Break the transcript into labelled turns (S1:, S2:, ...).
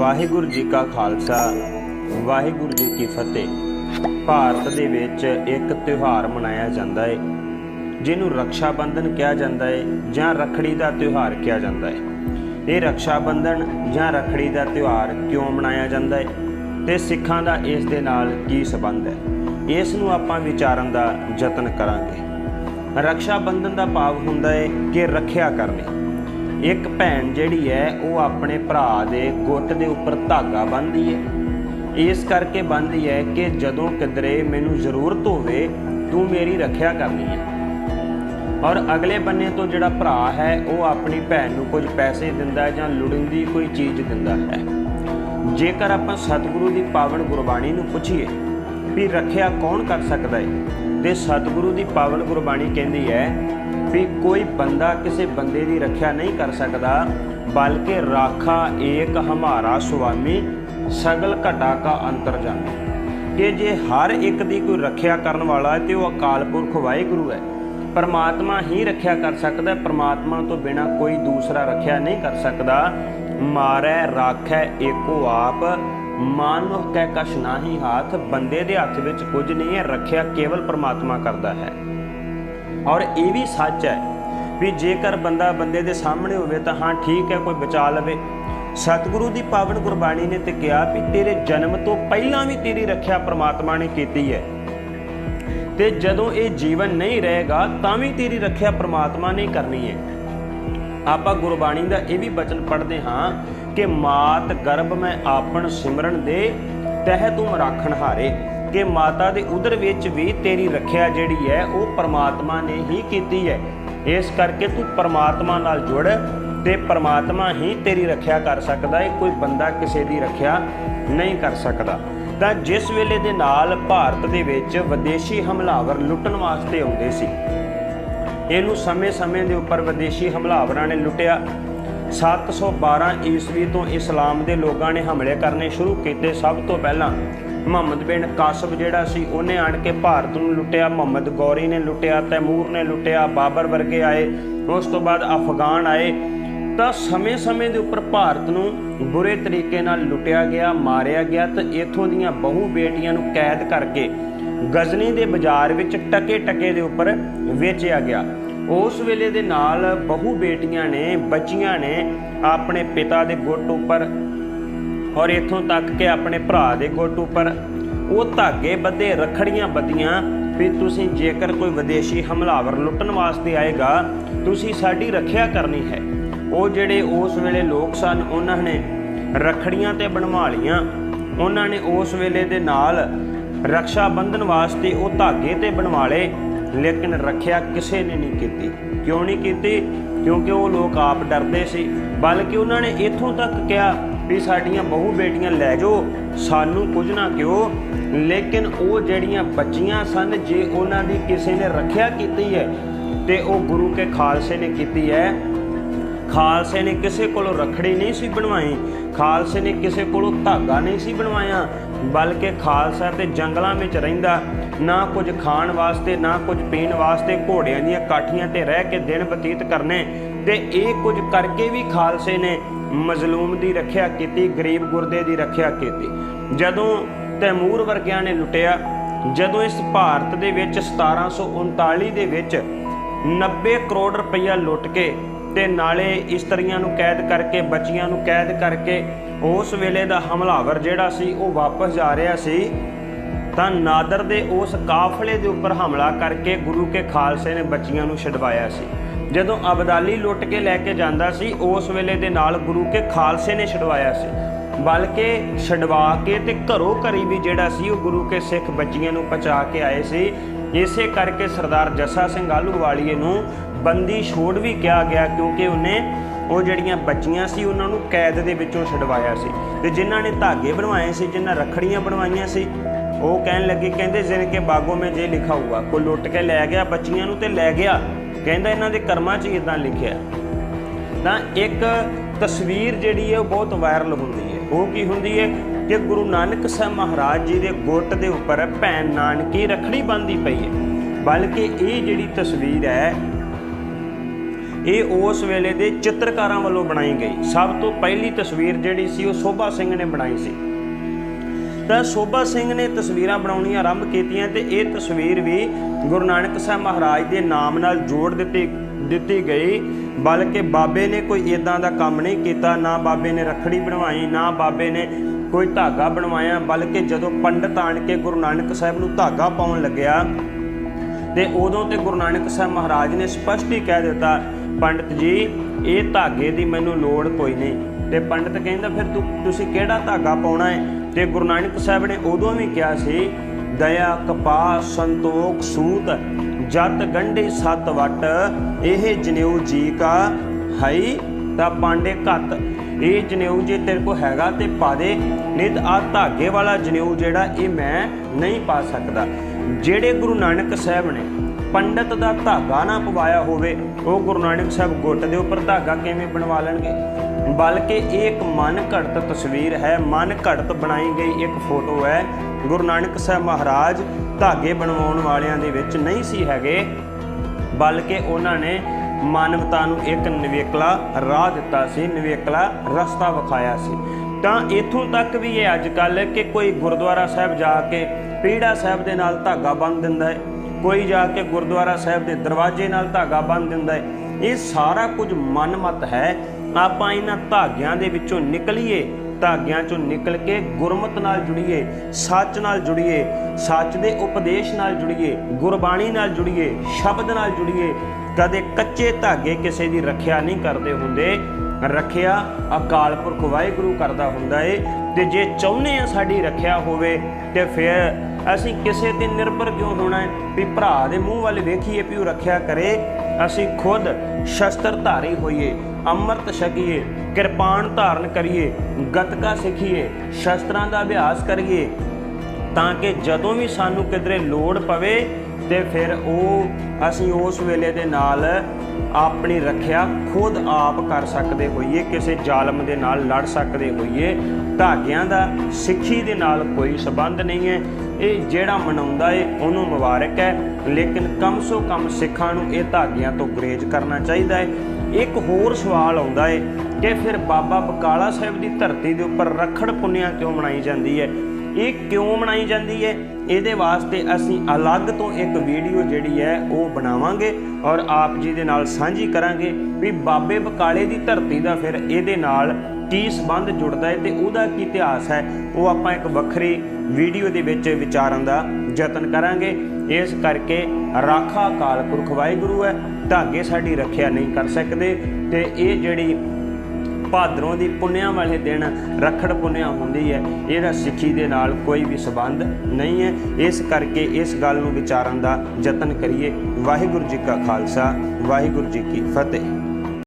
S1: ਵਾਹਿਗੁਰੂ ਜੀ ਕਾ ਖਾਲਸਾ, ਵਾਹਿਗੁਰੂ ਜੀ ਕੀ ਫਤਿਹ। ਭਾਰਤ ਦੇ ਵਿੱਚ ਇੱਕ ਤਿਉਹਾਰ ਮਨਾਇਆ ਜਾਂਦਾ ਹੈ ਜਿਹਨੂੰ ਰੱਖਿਆ ਬੰਧਨ ਕਿਹਾ ਜਾਂਦਾ ਹੈ ਜਾਂ ਰੱਖੜੀ ਦਾ ਤਿਉਹਾਰ ਕਿਹਾ ਜਾਂਦਾ ਹੈ ਇਹ ਰੱਖਿਆ ਬੰਧਨ ਜਾਂ ਰੱਖੜੀ ਦਾ ਤਿਉਹਾਰ ਕਿਉਂ ਮਨਾਇਆ ਜਾਂਦਾ ਹੈ ਤੇ ਸਿੱਖਾਂ ਦਾ ਇਸ ਦੇ ਨਾਲ ਕੀ ਸਬੰਧ ਹੈ ਇਸ ਨੂੰ ਆਪਾਂ ਵਿਚਾਰਨ ਦਾ ਯਤਨ ਕਰਾਂਗੇ। ਰੱਖਿਆ ਬੰਧਨ ਦਾ ਭਾਵ ਹੁੰਦਾ ਹੈ ਕਿ ਰੱਖਿਆ ਕਰਨੀ। ਇੱਕ ਭੈਣ ਜਿਹੜੀ ਹੈ, ਉਹ ਆਪਣੇ ਭਰਾ ਦੇ ਗੁੱਟ ਦੇ ਉੱਪਰ ਧਾਗਾ ਬੰਨ੍ਹਦੀ ਹੈ। ਇਸ ਕਰਕੇ ਬੰਨ੍ਹਦੀ ਹੈ ਕਿ ਜਦੋਂ ਕਿਧਰੇ ਮੈਨੂੰ ਜ਼ਰੂਰਤ ਹੋਵੇ, ਤੂੰ ਮੇਰੀ ਰੱਖਿਆ ਕਰਨੀ ਹੈ। ਔਰ ਅਗਲੇ ਬੰਨੇ ਤੋਂ ਜਿਹੜਾ ਭਰਾ ਹੈ, ਉਹ ਆਪਣੀ ਭੈਣ ਨੂੰ ਕੁਝ ਪੈਸੇ ਦਿੰਦਾ ਹੈ ਜਾਂ ਲੋੜੀਂਦੀ ਕੋਈ ਚੀਜ਼ ਦਿੰਦਾ ਹੈ। ਜੇਕਰ ਆਪਾਂ ਸਤਿਗੁਰੂ ਦੀ ਪਾਵਨ ਗੁਰਬਾਣੀ ਨੂੰ ਪੁੱਛੀਏ, ਵੀ ਰੱਖਿਆ ਕੌਣ ਕਰ ਸਕਦਾ ਹੈ? ਤੇ ਸਤਿਗੁਰੂ ਦੀ ਪਾਵਨ ਗੁਰਬਾਣੀ ਕਹਿੰਦੀ ਹੈ ਵੀ ਕੋਈ ਬੰਦਾ ਕਿਸੇ ਬੰਦੇ ਦੀ ਰੱਖਿਆ ਨਹੀਂ ਕਰ ਸਕਦਾ, ਬਲਕਿ ਰਾਖਾ ਏਕ ਹਮਾਰਾ ਸੁਆਮੀ, ਸਗਲ ਘਟਾ ਕਾ ਅੰਤਰਜਾਮੀ ਕਿ ਜੇ ਹਰ ਇੱਕ ਦੀ ਕੋਈ ਰੱਖਿਆ ਕਰਨ ਵਾਲਾ ਹੈ, ਤੇ ਉਹ ਅਕਾਲ ਪੁਰਖ ਵਾਹਿਗੁਰੂ ਹੈ। ਪਰਮਾਤਮਾ ਹੀ ਰੱਖਿਆ ਕਰ ਸਕਦਾ, ਪਰਮਾਤਮਾ ਤੋਂ ਬਿਨਾ ਕੋਈ ਦੂਸਰਾ ਰੱਖਿਆ ਨਹੀਂ ਕਰ ਸਕਦਾ। ਮਾਰੈ, ਰਾਖੈ, ਏਕੋ ਆਪ ਮਾਨੁਖ ਕੈ ਕਛ ਨਾਹੀ ਹਾਥ, ਬੰਦੇ ਦੇ ਹੱਥ ਵਿੱਚ ਕੁਝ ਨਹੀਂ ਹੈ, ਰੱਖਿਆ ਕੇਵਲ ਪਰਮਾਤਮਾ ਕਰਦਾ ਹੈ। ਔਰ ਇਹ ਵੀ ਸੱਚ ਹੈ ਵੀ ਜੇਕਰ ਬੰਦਾ ਬੰਦੇ ਦੇ ਸਾਹਮਣੇ ਹੋਵੇ ਤਾਂ ਹਾਂ ਠੀਕ ਹੈ, ਕੋਈ ਬਚਾ ਲਵੇ। ਸਤਿਗੁਰੂ ਦੀ ਪਾਵਨ ਗੁਰਬਾਣੀ ਨੇ ਤੇ ਕਿਹਾ ਵੀ ਤੇਰੇ ਜਨਮ ਤੋਂ ਪਹਿਲਾਂ ਵੀ ਤੇਰੀ ਰੱਖਿਆ ਪ੍ਰਮਾਤਮਾ ਨੇ ਕੀਤੀ ਹੈ। ਤੇ ਜਦੋਂ ਇਹ ਜੀਵਨ ਨਹੀਂ ਰਹੇਗਾ, ਤਾਂ ਵੀ ਤੇਰੀ ਰੱਖਿਆ ਪ੍ਰਮਾਤਮਾ ਨੇ ਕਰਨੀ ਹੈ। ਆਪਾਂ ਗੁਰਬਾਣੀ ਦਾ ਇਹ ਵੀ ਬਚਨ ਪੜ੍ਹਦੇ ਹਾਂ ਕਿ ਮਾਤ ਗਰਭ ਮੈਂ ਆਪਣ ਸਿਮਰਨ ਦੇ, ਤਹਿ ਤੂੰ ਰਾਖਣ ਹਾਰੇ। ਕਿ ਮਾਤਾ ਦੇ ਉਦਰ ਵਿੱਚ ਵੀ ਤੇਰੀ ਰੱਖਿਆ ਜਿਹੜੀ ਹੈ, ਉਹ ਪਰਮਾਤਮਾ ਨੇ ਹੀ ਕੀਤੀ ਹੈ। ਇਸ ਕਰਕੇ ਤੂੰ ਪਰਮਾਤਮਾ ਨਾਲ ਜੁੜ ਤੇ ਪਰਮਾਤਮਾ ਹੀ ਤੇਰੀ ਰੱਖਿਆ ਕਰ ਸਕਦਾ ਹੈ। ਕੋਈ ਬੰਦਾ ਕਿਸੇ ਦੀ ਰੱਖਿਆ ਨਹੀਂ ਕਰ ਸਕਦਾ। ਤਾਂ ਜਿਸ ਵੇਲੇ ਦੇ ਨਾਲ ਭਾਰਤ ਦੇ ਵਿੱਚ ਵਿਦੇਸ਼ੀ ਹਮਲਾਵਰ ਲੁੱਟਣ ਵਾਸਤੇ ਆਉਂਦੇ ਸੀ, ਇਹਨੂੰ ਸਮੇਂ-ਸਮੇਂ ਦੇ ਉੱਪਰ ਵਿਦੇਸ਼ੀ ਹਮਲਾਵਰਾਂ ਨੇ ਲੁੱਟਿਆ। 712 ਈਸਵੀ ਤੋਂ ਇਸਲਾਮ ਦੇ ਲੋਕਾਂ ਨੇ ਹਮਲੇ ਕਰਨੇ ਸ਼ੁਰੂ ਕੀਤੇ ਸਭ ਤੋਂ ਪਹਿਲਾਂ। ਮੁਹੰਮਦ ਬਿਨ ਕਾਸਬ ਜਿਹੜਾ ਸੀ, ਉਹਨੇ ਆਣ ਕੇ ਭਾਰਤ ਨੂੰ ਲੁੱਟਿਆ, ਮੁਹੰਮਦ ਗੌਰੀ ਨੇ ਲੁੱਟਿਆ, ਤੈਮੂਰ ਨੇ ਲੁੱਟਿਆ, ਬਾਬਰ ਵਰਗੇ ਆਏ, ਉਸ ਤੋਂ ਬਾਅਦ ਅਫਗਾਨ ਆਏ। ਤਾਂ ਸਮੇਂ-ਸਮੇਂ ਦੇ ਉੱਪਰ ਭਾਰਤ ਨੂੰ ਬੁਰੇ ਤਰੀਕੇ ਨਾਲ ਲੁੱਟਿਆ ਗਿਆ, ਮਾਰਿਆ ਗਿਆ ਤੇ ਇਥੋਂ ਦੀਆਂ ਬਹੁ ਬੇਟੀਆਂ ਨੂੰ ਕੈਦ ਕਰਕੇ ਗਜ਼ਨੀ ਦੇ ਬਾਜ਼ਾਰ ਵਿੱਚ ਟਕੇ-ਟਕੇ ਦੇ ਉੱਪਰ ਵੇਚਿਆ ਗਿਆ। ਉਸ ਵੇਲੇ ਦੇ ਨਾਲ ਬਹੁ ਬੇਟੀਆਂ ਨੇ, ਬੱਚੀਆਂ ਨੇ ਆਪਣੇ ਪਿਤਾ ਦੇ ਗੁੱਟ ਉੱਪਰ ਔਰ ਇਥੋਂ ਤੱਕ ਕਿ ਆਪਣੇ ਭਰਾ ਦੇ ਗੁੱਟ ਉੱਪਰ ਉਹ ਧਾਗੇ ਬੱਧੇ, ਰਖੜੀਆਂ ਬੱਧੀਆਂ ਵੀ ਤੁਸੀਂ ਜੇਕਰ ਕੋਈ ਵਿਦੇਸ਼ੀ ਹਮਲਾਵਰ ਲੁੱਟਣ ਵਾਸਤੇ ਆਏਗਾ, ਤੁਸੀਂ ਸਾਡੀ ਰੱਖਿਆ ਕਰਨੀ ਹੈ। ਉਹ ਜਿਹੜੇ ਉਸ ਵੇਲੇ ਲੋਕ ਸਨ, ਉਹਨਾਂ ਨੇ ਰਖੜੀਆਂ ਤੇ ਬਣਵਾ ਲੀਆਂ ਉਹਨਾਂ ਨੇ ਉਸ ਵੇਲੇ ਦੇ ਨਾਲ ਰਕਸ਼ਾ ਬੰਧਨ ਵਾਸਤੇ ਉਹ ਧਾਗੇ ਤੇ ਬਣਵਾ ਲਏ, ਲੇਕਿਨ ਰੱਖਿਆ ਕਿਸੇ ਨੇ ਨਹੀਂ ਕੀਤੀ। ਕਿਉਂ ਨਹੀਂ ਕੀਤੀ? ਕਿਉਂਕਿ ਉਹ ਲੋਕ ਆਪ ਡਰਦੇ ਸੀ। ਬਲਕਿ ਉਹਨਾਂ ਨੇ ਇਥੋਂ ਤੱਕ ਕਿਹਾ ਵੀ ਸਾਡੀਆਂ ਬਹੁ ਬੇਟੀਆਂ ਲੈ ਜਾਓ, ਸਾਨੂੰ ਕੁਝ ਨਾ ਕਿਉ ਲੇਕਿਨ ਉਹ ਜਿਹੜੀਆਂ ਬੱਚੀਆਂ ਸਨ, ਜੇ ਉਹਨਾਂ ਦੀ ਕਿਸੇ ਨੇ ਰੱਖਿਆ ਕੀਤੀ ਹੈ, ਤੇ ਉਹ ਗੁਰੂ ਕੇ ਖਾਲਸੇ ਨੇ ਕੀਤੀ ਹੈ। ਖਾਲਸੇ ਨੇ ਕਿਸੇ ਕੋਲੋਂ ਰਖੜੀ ਨਹੀਂ ਸੀ ਬਣਵਾਈ, ਖਾਲਸੇ ਨੇ ਕਿਸੇ ਕੋਲੋਂ ਧਾਗਾ ਨਹੀਂ ਸੀ ਬਣਵਾਇਆ, ਬਲਕਿ ਖਾਲਸਾ ਤੇ ਜੰਗਲਾਂ ਵਿੱਚ ਰਹਿੰਦਾ, ਨਾ ਕੁਝ ਖਾਣ ਵਾਸਤੇ, ਨਾ ਕੁਝ ਪੀਣ ਵਾਸਤੇ ਘੋੜਿਆਂ ਦੀਆਂ ਕਾਠੀਆਂ ਤੇ ਰਹਿ ਕੇ ਦਿਨ ਬਤੀਤ ਕਰਨੇ। ਤੇ ਇਹ ਕੁਝ ਕਰਕੇ ਵੀ ਖਾਲਸੇ ਨੇ ਮਜ਼ਲੂਮ ਦੀ ਰੱਖਿਆ ਕੀਤੀ, ਗਰੀਬ ਗੁਰਦੇ ਦੀ ਰੱਖਿਆ ਕੀਤੀ। ਜਦੋਂ ਤੈਮੂਰ ਵਰਗਿਆਂ ਨੇ ਲੁੱਟਿਆ, ਜਦੋਂ ਇਸ ਭਾਰਤ ਦੇ ਵਿੱਚ 1739 ਦੇ ਵਿੱਚ 90 ਕਰੋੜ ਰੁਪਈਆ ਲੁੱਟ ਕੇ ਤੇ ਨਾਲੇ ਇਸਤਰੀਆਂ ਨੂੰ ਕੈਦ ਕਰਕੇ, ਬੱਚੀਆਂ ਨੂੰ ਕੈਦ ਕਰਕੇ ਉਸ ਵੇਲੇ ਦਾ ਹਮਲਾਵਰ ਜਿਹੜਾ ਸੀ, ਉਹ ਵਾਪਸ ਜਾ ਰਿਹਾ ਸੀ, ਤਾਂ ਨਾਦਰ ਦੇ ਉਸ ਕਾਫਲੇ ਦੇ ਉੱਪਰ ਹਮਲਾ ਕਰਕੇ ਗੁਰੂ ਕੇ ਖਾਲਸੇ ਨੇ ਬੱਚੀਆਂ ਨੂੰ ਛਡਵਾਇਆ ਸੀ। ਜਦੋਂ ਅਬਦਾਲੀ ਲੁੱਟ ਕੇ ਲੈ ਕੇ ਜਾਂਦਾ ਸੀ, ਉਸ ਵੇਲੇ ਦੇ ਨਾਲ ਗੁਰੂ ਕੇ ਖਾਲਸੇ ਨੇ ਛਡਵਾਇਆ ਸੀ। ਬਲਕਿ ਛਡਵਾ ਕੇ ਤੇ ਘਰੋਂ ਘਰੀ ਵੀ ਜਿਹੜਾ ਸੀ, ਉਹ ਗੁਰੂ ਕੇ ਸਿੱਖ ਬੱਚੀਆਂ ਨੂੰ ਪਹੁੰਚਾ ਕੇ ਆਏ ਸੀ। ਇਸੇ ਕਰਕੇ ਸਰਦਾਰ ਜੱਸਾ ਸਿੰਘ ਆਲੂਵਾਲੀਏ ਨੂੰ ਬੰਦੀ ਛੋੜ ਵੀ ਕਿਹਾ ਗਿਆ, ਕਿਉਂਕਿ ਉਹਨੇ ਉਹ ਜਿਹੜੀਆਂ ਬੱਚੀਆਂ ਸੀ, ਉਹਨਾਂ ਨੂੰ ਕੈਦ ਦੇ ਵਿੱਚੋਂ ਛਡਵਾਇਆ ਸੀ। ਤੇ ਜਿਨ੍ਹਾਂ ਨੇ ਧਾਗੇ ਬਣਵਾਏ ਸੀ, ਜਿਨ੍ਹਾਂ ਰਖੜੀਆਂ ਬਣਵਾਈਆਂ ਸੀ, ਉਹ ਕਹਿਣ ਲੱਗੇ, ਕਹਿੰਦੇ, ਜਿਨ ਕੇ ਬਾਗੋਂ ਮੈਂ ਜੇ ਲਿਖਾ ਹੁਆ ਕੋਈ ਲੁੱਟ ਕੇ ਲੈ ਗਿਆ ਬੱਚੀਆਂ ਨੂੰ ਤੇ ਲੈ ਗਿਆ। ਕਹਿੰਦਾ ਇਹਨਾਂ ਦੇ ਕਰਮਾਂ 'ਚ ਇਦਾਂ ਲਿਖਿਆ। ਤਾਂ ਇੱਕ ਤਸਵੀਰ ਜਿਹੜੀ ਹੈ ਉਹ ਬਹੁਤ ਵਾਇਰਲ ਹੁੰਦੀ ਹੈ। ਉਹ ਕੀ ਹੁੰਦੀ ਹੈ ਕਿ ਗੁਰੂ ਨਾਨਕ ਸਾਹਿਬ ਮਹਾਰਾਜ ਜੀ ਦੇ ਗੁੱਟ ਦੇ ਉੱਪਰ ਭੈਣ ਨਾਨਕੀ ਰਖੜੀ ਬੰਦੀ ਪਈ ਹੈ। ਬਲਕਿ ਇਹ ਜਿਹੜੀ ਤਸਵੀਰ ਹੈ, ਇਹ ਉਸ ਵੇਲੇ ਦੇ ਚਿੱਤਰਕਾਰਾਂ ਵੱਲੋਂ ਬਣਾਈ ਗਈ। ਸਭ ਤੋਂ ਪਹਿਲੀ ਤਸਵੀਰ ਜਿਹੜੀ ਸੀ ਉਹ ਸੋਭਾ ਸਿੰਘ ਨੇ ਬਣਾਈ ਸੀ। ਤਾਂ ਸੋਭਾ ਸਿੰਘ ਨੇ ਤਸਵੀਰਾਂ ਬਣਾਉਣੀਆਂ ਆਰੰਭ ਕੀਤੀਆਂ ਤੇ ਇਹ ਤਸਵੀਰ ਵੀ ਗੁਰੂ ਨਾਨਕ ਸਾਹਿਬ ਮਹਾਰਾਜ ਦੇ ਨਾਮ ਨਾਲ ਜੋੜ ਦਿੱਤੀ ਦਿੱਤੀ ਗਈ। ਬਲਕਿ ਬਾਬੇ ਨੇ ਕੋਈ ਇਦਾਂ ਦਾ ਕੰਮ ਨਹੀਂ ਕੀਤਾ, ਨਾ ਬਾਬੇ ਨੇ ਰੱਖੜੀ ਬਣਵਾਈ, ਨਾ ਬਾਬੇ ਨੇ ਕੋਈ ਧਾਗਾ ਬਣਵਾਇਆ, ਬਲਕਿ ਜਦੋਂ ਪੰਡਤ ਆਣ ਕੇ ਗੁਰੂ ਨਾਨਕ ਸਾਹਿਬ ਨੂੰ ਧਾਗਾ ਪਾਉਣ ਲੱਗਿਆ ਤੇ ਉਦੋਂ ਤੇ ਗੁਰੂ ਨਾਨਕ ਸਾਹਿਬ ਮਹਾਰਾਜ ਨੇ ਸਪਸ਼ਟ ਹੀ ਕਹਿ ਦਿੱਤਾ, ਪੰਡਤ ਜੀ, ਇਹ ਧਾਗੇ ਦੀ ਮੈਨੂੰ ਲੋੜ ਕੋਈ ਨਹੀਂ। ਤੇ ਪੰਡਤ ਕਹਿੰਦਾ, ਫਿਰ ਤੂੰ, ਤੁਸੀਂ ਕਿਹੜਾ ਧਾਗਾ ਪਾਉਣਾ ਹੈ? ਤੇ ਗੁਰੂ ਨਾਨਕ ਸਾਹਿਬ ਨੇ ਉਦੋਂ ਵੀ ਕਿਹਾ ਸੀ, ਦਇਆ ਕਪਾਸ ਸੰਤੋਖ, ਸੂਤ, ਜਤ, ਗੰਢੇ, ਸਤ, ਵਟ, ਇਹ ਜਨੇਊ ਜੀ ਕਾ ਹਈ ਤਾਂ ਪਾਂਡੇ ਘੱਤ। ਇਹ ਜਨੇਊ ਜੇ ਤੇਰੇ ਕੋ ਹੈਗਾ ਤੇ ਪਾ ਦੇ, ਨਹੀਂ ਤਾਂ ਆ ਧਾਗੇ ਵਾਲਾ ਜਨੇਊ ਜਿਹੜਾ ਇਹ ਮੈਂ ਨਹੀਂ ਪਾ ਸਕਦਾ। ਜਿਹੜੇ ਗੁਰੂ ਨਾਨਕ ਸਾਹਿਬ ਨੇ ਪੰਡਤ ਦਾ ਧਾਗਾ ਨਾ ਪਵਾਇਆ ਹੋਵੇ, ਉਹ ਗੁਰੂ ਨਾਨਕ ਸਾਹਿਬ ਗੁੱਟ ਦੇ ਉੱਪਰ ਧਾਗਾ ਕਿਵੇਂ ਬਣਵਾ ਲੈਣਗੇ? ਬਲਕਿ ਇਹ ਇੱਕ ਮਨ ਘੜਤ ਤਸਵੀਰ ਹੈ। ਮਨ ਘੜਤ ਬਣਾਈ ਗਈ ਇੱਕ ਫੋਟੋ ਹੈ। ਗੁਰੂ ਨਾਨਕ ਸਾਹਿਬ ਮਹਾਰਾਜ ਧਾਗੇ ਬਣਵਾਉਣ ਵਾਲਿਆਂ ਦੇ ਵਿੱਚ ਨਹੀਂ ਸੀ ਹੈਗੇ, ਬਲਕਿ ਉਹਨਾਂ ਨੇ ਮਾਨਵਤਾ ਨੂੰ ਇੱਕ ਨਿਵੇਕਲਾ ਰਾਹ ਦਿੱਤਾ ਸੀ, ਨਿਵੇਕਲਾ ਰਸਤਾ ਵਿਖਾਇਆ ਸੀ। ਤਾਂ ਇਥੋਂ ਤੱਕ ਵੀ ਇਹ ਅੱਜ ਕੱਲ ਕਿ ਕੋਈ ਗੁਰਦੁਆਰਾ ਸਾਹਿਬ ਜਾ ਕੇ ਪੀੜਾ ਸਾਹਿਬ ਦੇ ਨਾਲ ਧਾਗਾ ਬੰਨ ਦਿੰਦਾ ਹੈ। ਕੋਈ ਜਾ ਕੇ ਗੁਰਦੁਆਰਾ ਸਾਹਿਬ ਦੇ ਦਰਵਾਜ਼ੇ ਨਾਲ ਧਾਗਾ ਬੰਨ ਦਿੰਦਾ ਹੈ। ਇਹ ਸਾਰਾ ਕੁਝ ਮਨਮਤ ਹੈ। ਆਪਾਂ ਇਹਨਾਂ ਧਾਗਿਆਂ ਦੇ ਵਿੱਚੋਂ ਨਿਕਲੀਏ, ਧਾਗਿਆਂ ਚੋਂ ਨਿਕਲ ਕੇ ਗੁਰਮਤ ਨਾਲ ਜੁੜੀਏ, ਸੱਚ ਨਾਲ ਜੁੜੀਏ, ਸੱਚ ਦੇ ਉਪਦੇਸ਼ ਨਾਲ ਜੁੜੀਏ, ਗੁਰਬਾਣੀ ਨਾਲ ਜੁੜੀਏ, ਸ਼ਬਦ ਨਾਲ ਜੁੜੀਏ, ਕਦੇ ਕੱਚੇ ਧਾਗੇ ਕਿਸੇ ਦੀ ਰੱਖਿਆ ਨਹੀਂ ਕਰਦੇ ਹੁੰਦੇ। ਰੱਖਿਆ ਅਕਾਲ ਪੁਰਖ ਵਾਹਿਗੁਰੂ ਕਰਦਾ ਹੁੰਦਾ ਏ ਤੇ ਜੇ ਚਾਹੁੰਦੇ ਆ ਸਾਡੀ ਰੱਖਿਆ ਹੋਵੇ ਤੇ ਫਿਰ ਅਸੀਂ ਕਿਸੇ ਤੇ ਨਿਰਭਰ ਕਿਉਂ ਹੋਣਾ ਹੈ? ਵੀ ਭਰਾ ਦੇ ਮੂੰਹ ਵੱਲ ਵੇਖੀਏ, ਵੀ ਉਹ ਰੱਖਿਆ ਕਰੇ। ਅਸੀਂ ਖੁਦ ਸ਼ਸਤਰ ਧਾਰੀ ਹੋਈਏ, ਅੰਮ੍ਰਿਤ ਛਕੀਏ, ਕਿਰਪਾਨ ਧਾਰਨ ਕਰੀਏ, ਗਤਕਾ ਸਿੱਖੀਏ, ਸ਼ਸਤਰਾਂ ਦਾ ਅਭਿਆਸ ਕਰੀਏ, ਤਾਂ ਕਿ ਜਦੋਂ ਵੀ ਸਾਨੂੰ ਕਿਧਰੇ ਲੋੜ ਪਵੇ, ਤੇ ਫਿਰ ਉਹ ਅਸੀਂ ਉਸ ਵੇਲੇ ਦੇ ਨਾਲ ਆਪਣੀ ਰੱਖਿਆ ਖੁਦ ਆਪ ਕਰ ਸਕਦੇ ਹੋਈਏ, ਕਿਸੇ ਜ਼ਾਲਮ ਦੇ ਨਾਲ ਲੜ ਸਕਦੇ ਹੋਈਏ। ਧਾਗਿਆਂ ਦਾ ਸਿੱਖੀ ਦੇ ਨਾਲ ਕੋਈ ਸਬੰਧ ਨਹੀਂ ਹੈ। ਇਹ ਜਿਹੜਾ ਮਨਾਉਂਦਾ ਏ, ਉਹਨੂੰ ਮੁਬਾਰਕ ਹੈ। ਲੇਕਿਨ ਕਮ ਸੋ ਕਮ ਸਿੱਖਾਂ ਨੂੰ ਇਹ ਧਾਗਿਆਂ ਤੋਂ ਗੁਰੇਜ਼ ਕਰਨਾ ਚਾਹੀਦਾ ਹੈ ਇੱਕ ਹੋਰ ਸਵਾਲ ਆਉਂਦਾ ਏ ਕਿ ਫਿਰ ਬਾਬਾ ਬਕਾਲਾ ਸਾਹਿਬ ਦੀ ਧਰਤੀ ਦੇ ਉੱਪਰ ਰਖੜ ਪੁੰਨਿਆ ਕਿਉਂ ਮਨਾਈ ਜਾਂਦੀ ਹੈ ਇਹ ਕਿਉਂ ਬਣਾਈ ਜਾਂਦੀ ਹੈ? ਇਹਦੇ ਵਾਸਤੇ ਅਸੀਂ ਅਲੱਗ ਤੋਂ ਇੱਕ ਵੀਡੀਓ ਜਿਹੜੀ ਹੈ, ਉਹ ਬਣਾਵਾਂਗੇ ਔਰ ਆਪ ਜੀ ਦੇ ਨਾਲ ਸਾਂਝੀ ਕਰਾਂਗੇ ਵੀ ਬਾਬੇ ਬਕਾਲੇ ਦੀ ਧਰਤੀ ਦਾ ਫਿਰ ਇਹਦੇ ਨਾਲ ਕੀ ਸੰਬੰਧ ਜੁੜਦਾ ਹੈ ਤੇ ਉਹਦਾ ਕੀ ਇਤਿਹਾਸ ਹੈ, ਉਹ ਆਪਾਂ ਇੱਕ ਵੱਖਰੀ ਵੀਡੀਓ ਦੇ ਵਿੱਚ ਵਿਚਾਰਨ ਦਾ ਯਤਨ ਕਰਾਂਗੇ। ਇਸ ਕਰਕੇ ਰਾਖਾ ਅਕਾਲ ਪੁਰਖ ਵਾਹਿਗੁਰੂ ਹੈ, ਧਾਗੇ ਸਾਡੀ ਰੱਖਿਆ ਨਹੀਂ ਕਰ ਸਕਦੇ ਤੇ ਇਹ ਜਿਹੜੀ ਭਾਦਰੋਂ ਦੀ ਪੁੰਨਿਆਂ ਵਾਲੇ ਦਿਨ ਰਖੜ ਪੁੰਨਿਆ ਹੁੰਦੀ ਹੈ। ਇਹਦਾ ਸਿੱਖੀ ਦੇ ਨਾਲ ਕੋਈ ਵੀ ਸਬੰਧ ਨਹੀਂ ਹੈ। ਇਸ ਕਰਕੇ ਇਸ ਗੱਲ ਨੂੰ ਵਿਚਾਰਨ ਦਾ ਯਤਨ ਕਰੀਏ। ਵਾਹਿਗੁਰੂ ਜੀ ਕਾ ਖਾਲਸਾ, ਵਾਹਿਗੁਰੂ ਜੀ ਕੀ ਫਤਿਹ।